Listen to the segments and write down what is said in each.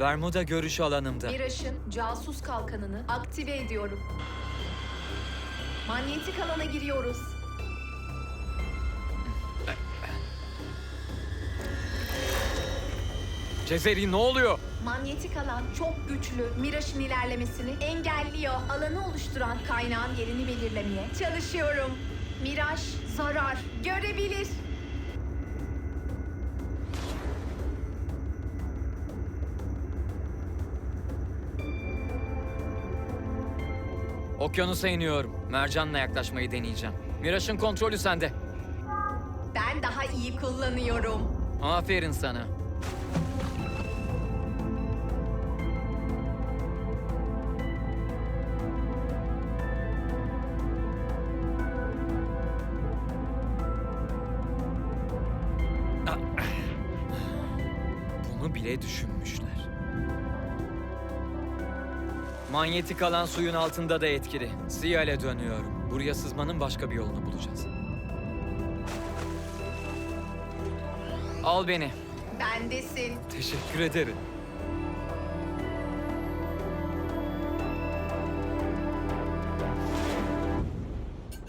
Vermuda görüş alanımda. Miraş'ın casus kalkanını aktive ediyorum. Manyetik alana giriyoruz. Cezeri ne oluyor? Manyetik alan çok güçlü. Miraş'ın ilerlemesini engelliyor. Alanı oluşturan kaynağın yerini belirlemeye çalışıyorum. Miraş zarar görebilir. Okyanusa iniyorum. Mercan'la yaklaşmayı deneyeceğim. Miraş'ın kontrolü sende. Ben daha iyi kullanıyorum. Aferin sana. Ah. Bunu bile düşünmüşler. Manyetik alan suyun altında da etkili. Siyale dönüyorum. Buraya sızmanın başka bir yolunu bulacağız. Al beni. Bendesin. Teşekkür ederim.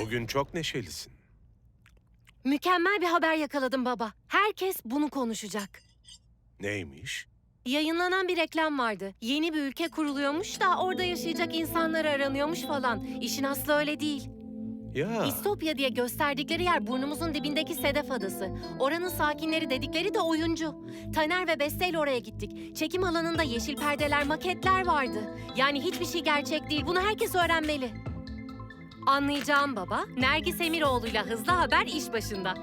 Bugün çok neşelisin. Mükemmel bir haber yakaladım baba. Herkes bunu konuşacak. Neymiş? Yayınlanan bir reklam vardı. Yeni bir ülke kuruluyormuş da orada yaşayacak insanlar aranıyormuş falan. İşin aslı öyle değil. Ya İstopya diye gösterdikleri yer burnumuzun dibindeki Sedef Adası. Oranın sakinleri dedikleri de oyuncu. Taner ve Beste ile oraya gittik. Çekim alanında yeşil perdeler, maketler vardı. Yani hiçbir şey gerçek değil. Bunu herkes öğrenmeli. Anlayacağım baba. Nergis Emiroğlu'yla hızlı haber iş başında.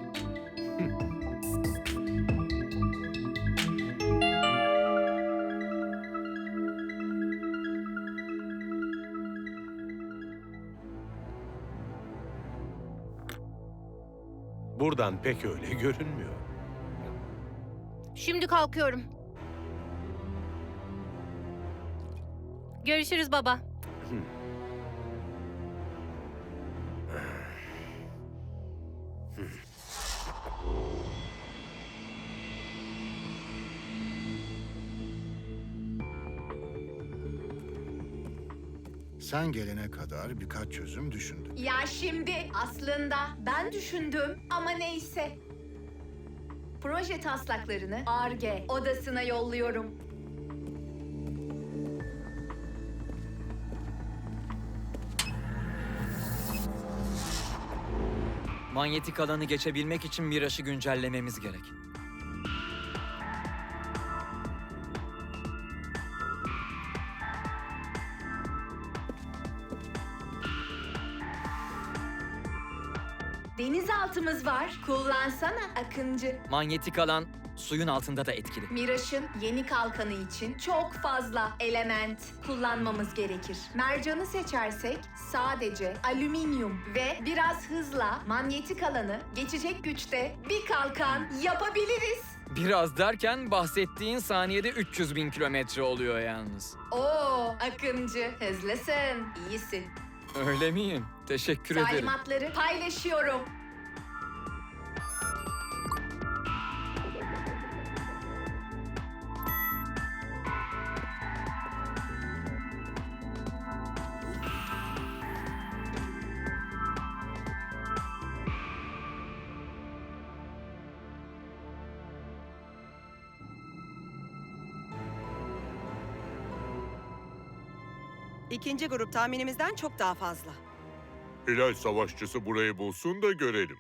Buradan pek öyle görünmüyor. Şimdi kalkıyorum. Görüşürüz baba. Sen gelene kadar birkaç çözüm düşündüm. Ya şimdi aslında ben düşündüm ama neyse. Proje taslaklarını ARGE odasına yolluyorum. Manyetik alanı geçebilmek için Miraş'ı güncellememiz gerek. Denizaltımız var. Kullansana Akıncı. Manyetik alan suyun altında da etkili. Miraş'ın yeni kalkanı için çok fazla element kullanmamız gerekir. Mercanı seçersek sadece alüminyum ve biraz hızla manyetik alanı geçecek güçte bir kalkan yapabiliriz. Biraz derken bahsettiğin saniyede 300 bin kilometre oluyor yalnız. Oo Akıncı hızlısın, iyisin. Öyle miyim? Teşekkür ederim. Talimatları paylaşıyorum. İkinci grup tahminimizden çok daha fazla. Hilal savaşçısı burayı bulsun da görelim.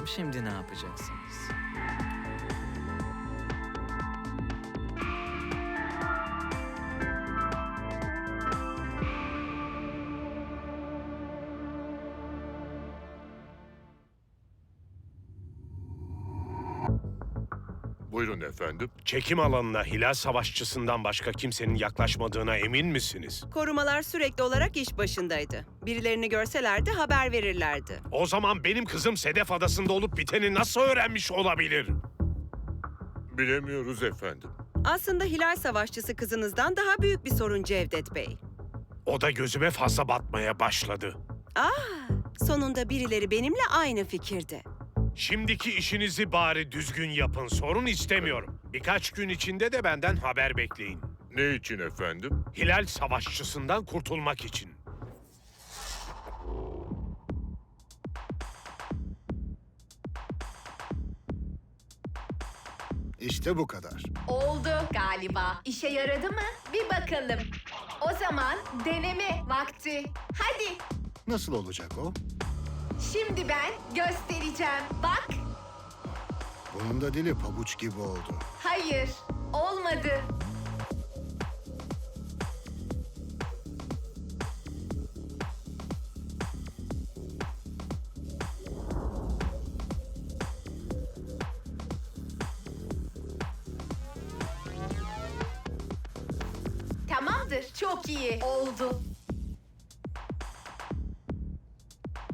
Bakalım şimdi ne yapacaksınız? Buyurun efendim. Çekim alanına Hilal Savaşçısından başka kimsenin yaklaşmadığına emin misiniz? Korumalar sürekli olarak iş başındaydı. Birilerini görselerdi haber verirlerdi. O zaman benim kızım Sedef Adası'nda olup biteni nasıl öğrenmiş olabilir? Bilemiyoruz efendim. Aslında Hilal Savaşçısı kızınızdan daha büyük bir sorun Cevdet Bey. O da gözüme fazla batmaya başladı. Sonunda birileri benimle aynı fikirde. Şimdiki işinizi bari düzgün yapın. Sorun istemiyorum. Birkaç gün içinde de benden haber bekleyin. Ne için efendim? Hilal Savaşçısından kurtulmak için. İşte bu kadar. Oldu galiba. İşe yaradı mı? Bir bakalım. O zaman deneme vakti. Hadi. Nasıl olacak o? Şimdi ben göstereceğim. Bak. Bunun da dili pabuç gibi oldu. Hayır. Olmadı.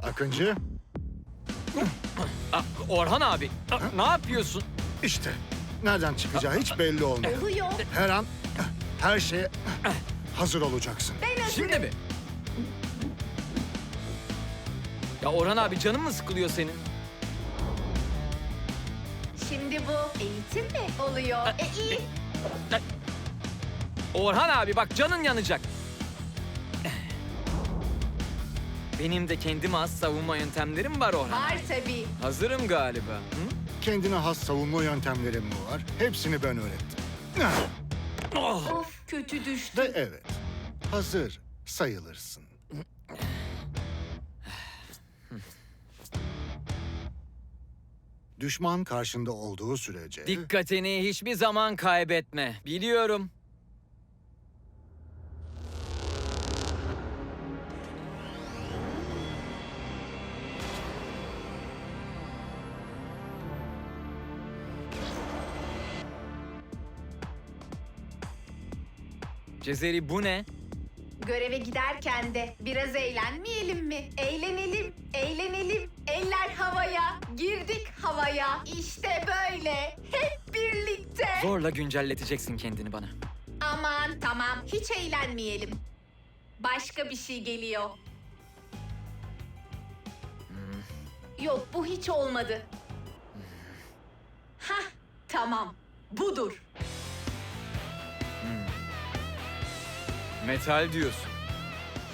Akıncı, Aa, Orhan abi, aa, ne yapıyorsun? işte. Nereden çıkacağı hiç belli olmuyor. Oluyor. Her an her şeye hazır olacaksın. Şimdi mi? Ya Orhan abi canın mı sıkılıyor senin? Şimdi bu eğitim mi oluyor? E iyi. Orhan abi bak canın yanacak. Benim de kendime has savunma yöntemlerim var Orhan. Var tabii. Hazırım galiba. Hı? Kendine has savunma yöntemlerin mi var? Hepsini ben öğrettim. Oh! Of kötü düştü. Ve evet, hazır sayılırsın. Düşman karşında olduğu sürece... Dikkatini hiçbir zaman kaybetme. Biliyorum. Cezeri bu ne? Göreve giderken de biraz eğlenmeyelim mi? Eğlenelim, eğlenelim. Eller havaya, girdik havaya. İşte böyle. Hep birlikte. Zorla güncelleteceksin kendini bana. Aman tamam, hiç eğlenmeyelim. Başka bir şey geliyor. Yok, bu hiç olmadı. Hah, tamam. Budur. Metal diyorsun.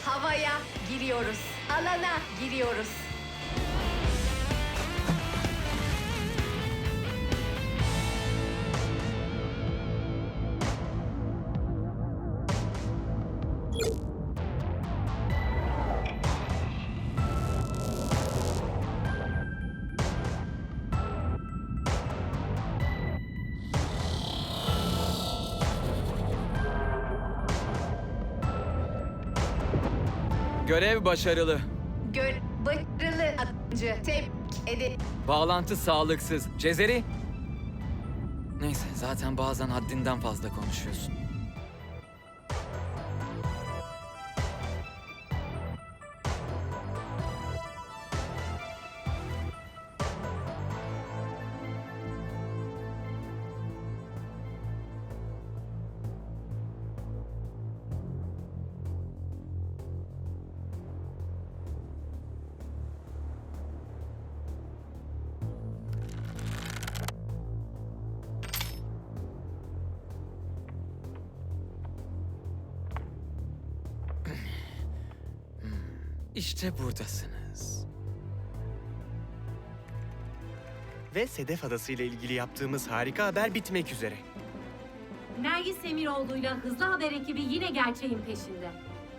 Havaya giriyoruz. Alana giriyoruz. Başarılı. Gör başarılı atıcı. Tebrik ederim. Bağlantı sağlıksız. Cezeri? Neyse zaten bazen haddinden fazla konuşuyorsun. Ve Sedef Adası ile ilgili yaptığımız harika haber bitmek üzere. Nergis Semiroğlu'yla Hızlı Haber ekibi yine gerçeğin peşinde.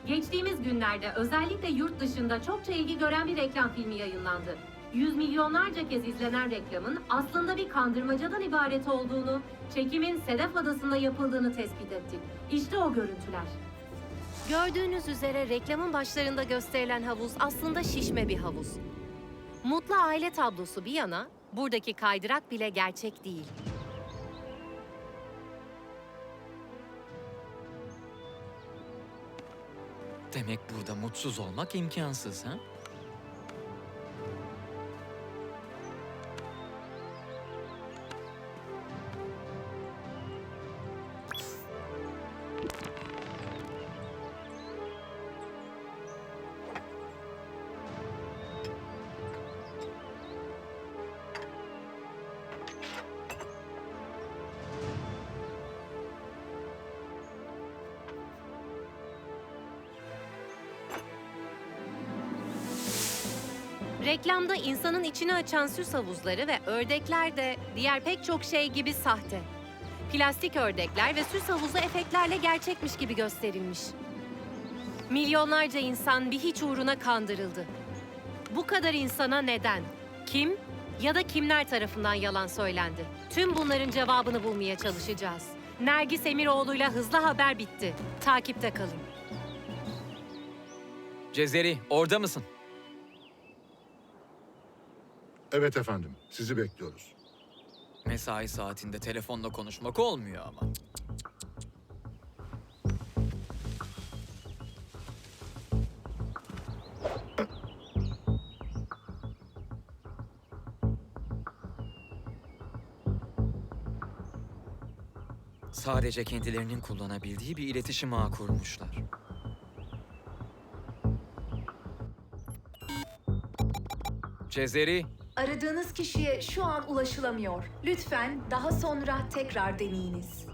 Geçtiğimiz günlerde özellikle yurt dışında çokça ilgi gören bir reklam filmi yayınlandı. Yüz milyonlarca kez izlenen reklamın aslında bir kandırmacadan ibaret olduğunu, çekimin Sedef Adası'nda yapıldığını tespit ettik. İşte o görüntüler. Gördüğünüz üzere reklamın başlarında gösterilen havuz aslında şişme bir havuz. Mutlu aile tablosu bir yana, buradaki kaydırak bile gerçek değil. Demek burada mutsuz olmak imkansız ha? Reklamda insanın içini açan süs havuzları ve ördekler de diğer pek çok şey gibi sahte. Plastik ördekler ve süs havuzu efektlerle gerçekmiş gibi gösterilmiş. Milyonlarca insan bir hiç uğruna kandırıldı. Bu kadar insana neden? Kim ya da kimler tarafından yalan söylendi? Tüm bunların cevabını bulmaya çalışacağız. Nergis Emiroğlu'yla hızlı haber bitti. Takipte kalın. Cezeri, orada mısın? Evet efendim, sizi bekliyoruz. Mesai saatinde telefonla konuşmak olmuyor ama. Sadece kendilerinin kullanabildiği bir iletişim ağı kurmuşlar. Cezeri, Aradığınız kişiye şu an ulaşılamıyor. Lütfen daha sonra tekrar deneyiniz.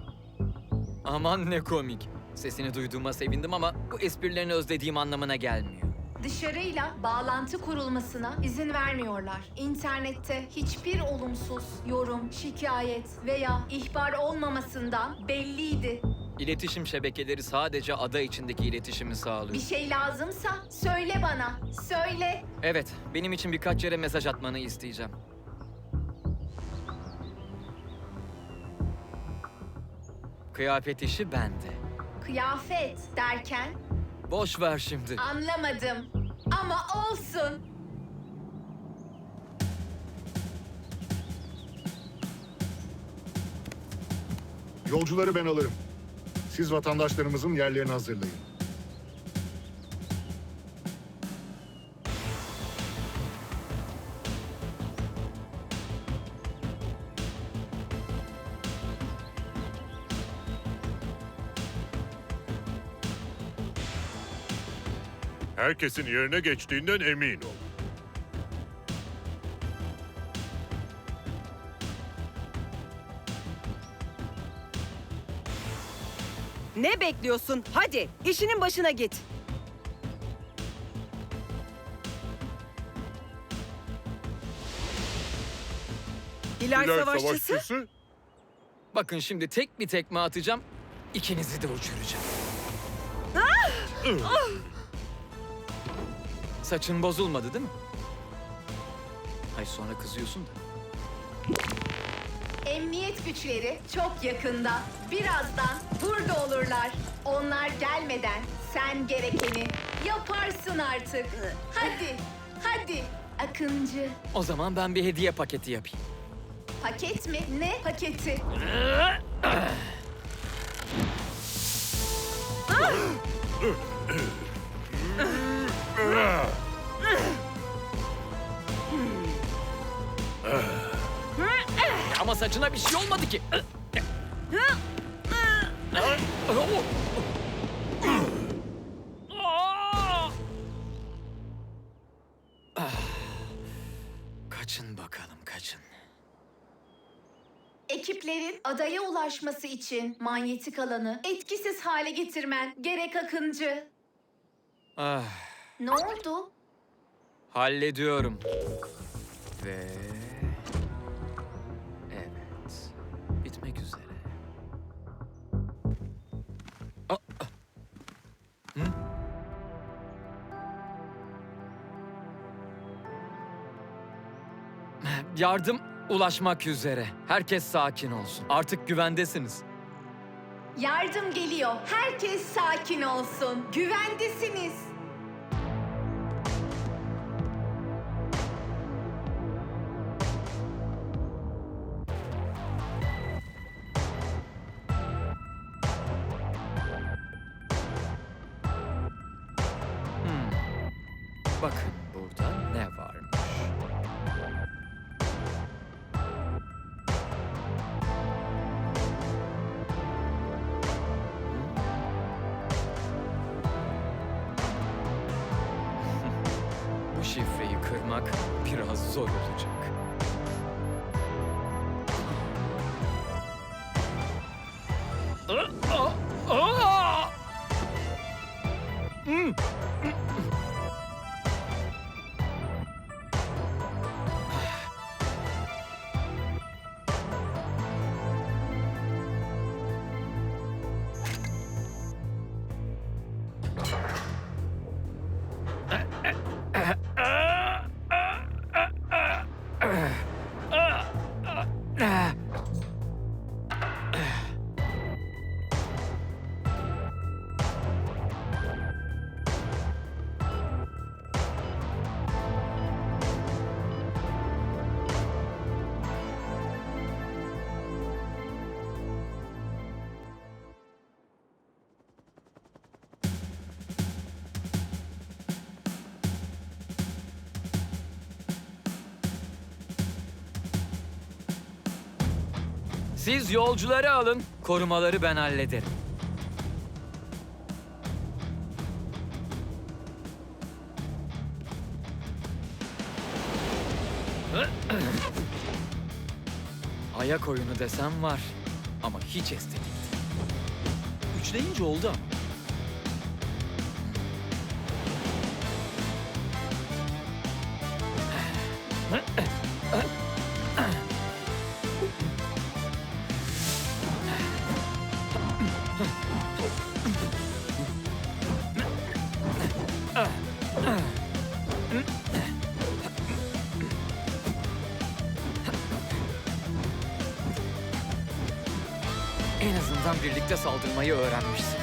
aman ne komik. Sesini duyduğuma sevindim ama bu esprilerini özlediğim anlamına gelmiyor. Dışarıyla bağlantı kurulmasına izin vermiyorlar. İnternette hiçbir olumsuz yorum, şikayet veya ihbar olmamasından belliydi. İletişim şebekeleri sadece ada içindeki iletişimi sağlıyor. Bir şey lazımsa söyle bana. Söyle. Evet, benim için birkaç yere mesaj atmanı isteyeceğim. Kıyafet işi bende. Kıyafet derken Boş ver şimdi. anlamadım. Ama olsun. Yolcuları ben alırım. Siz vatandaşlarımızın yerlerini hazırlayın. Herkesin yerine geçtiğinden emin ol. Bekliyorsun? Hadi işinin başına git. Hilal, Hilal Savaşçısı? Savaşçısı? Bakın şimdi tek bir tekme atacağım. ikinizi de uçuracağım. Saçın bozulmadı değil mi? Ay sonra kızıyorsun da. Emniyet güçleri çok yakında. Birazdan burada olurlar. Onlar gelmeden sen gerekeni yaparsın artık. Hadi, hadi. Akıncı. O zaman ben bir hediye paketi yapayım. Paket mi? Ne paketi? Ama saçına bir şey olmadı ki. Kaçın bakalım kaçın. Ekiplerin adaya ulaşması için manyetik alanı etkisiz hale getirmen gerek Akıncı. Ah, Ne oldu? Hallediyorum. Ve... Yardım ulaşmak üzere. Herkes sakin olsun. Artık güvendesiniz. Yardım geliyor. Herkes sakin olsun. Güvendesiniz. Kırmak biraz zor olacak. Hmm. Siz yolcuları alın, korumaları ben hallederim. Ayak oyunu desem var ama hiç estetik. Üçleyince oldu ama. Birlikte saldırmayı öğrenmişsiniz.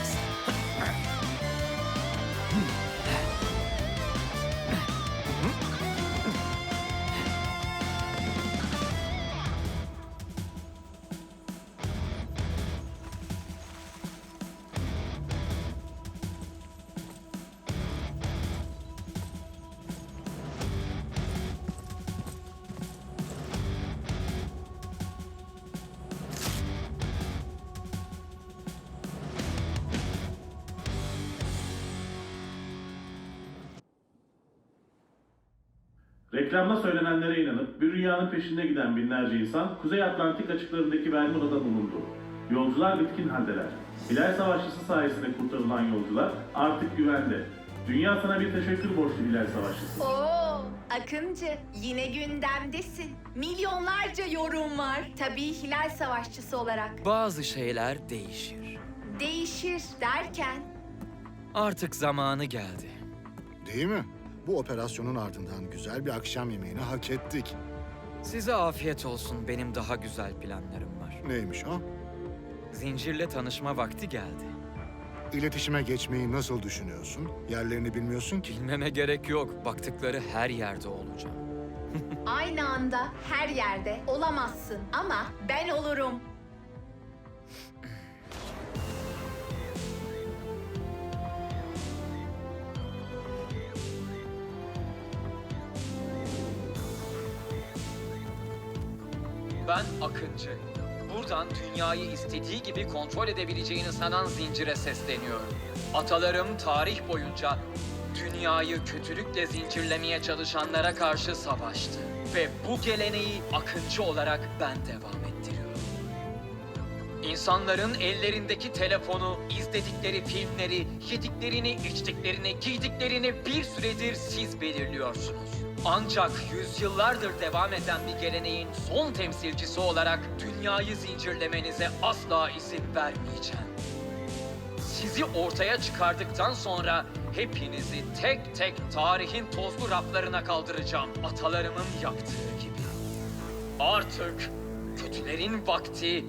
Reklamda söylenenlere inanıp bir rüyanın peşinde giden binlerce insan Kuzey Atlantik açıklarındaki Bermuda'da bulundu. Yolcular bitkin haldeler. Bilal Savaşçısı sayesinde kurtarılan yolcular artık güvende. Dünya sana bir teşekkür borçlu Bilal Savaşçısı. Oo, Akıncı yine gündemdesin. Milyonlarca yorum var. Tabii Hilal Savaşçısı olarak. Bazı şeyler değişir. Değişir derken Artık zamanı geldi. Değil mi? Bu operasyonun ardından güzel bir akşam yemeğini hak ettik. Size afiyet olsun. Benim daha güzel planlarım var. Neymiş o? Zincirle tanışma vakti geldi. İletişime geçmeyi nasıl düşünüyorsun? Yerlerini bilmiyorsun ki. Bilmeme gerek yok. Baktıkları her yerde olacağım. aynı anda her yerde olamazsın ama ben olurum. Ben Akıncı. Buradan dünyayı istediği gibi kontrol edebileceğini sanan zincire sesleniyorum. Atalarım tarih boyunca dünyayı kötülükle zincirlemeye çalışanlara karşı savaştı. Ve bu geleneği Akıncı olarak ben devam ettiriyorum. İnsanların ellerindeki telefonu, izledikleri filmleri, yediklerini, içtiklerini, giydiklerini bir süredir siz belirliyorsunuz. Ancak yüzyıllardır devam eden bir geleneğin son temsilcisi olarak dünyayı zincirlemenize asla izin vermeyeceğim. Sizi ortaya çıkardıktan sonra hepinizi tek tek tarihin tozlu raflarına kaldıracağım. Atalarımın yaptığı gibi. Artık kötülerin vakti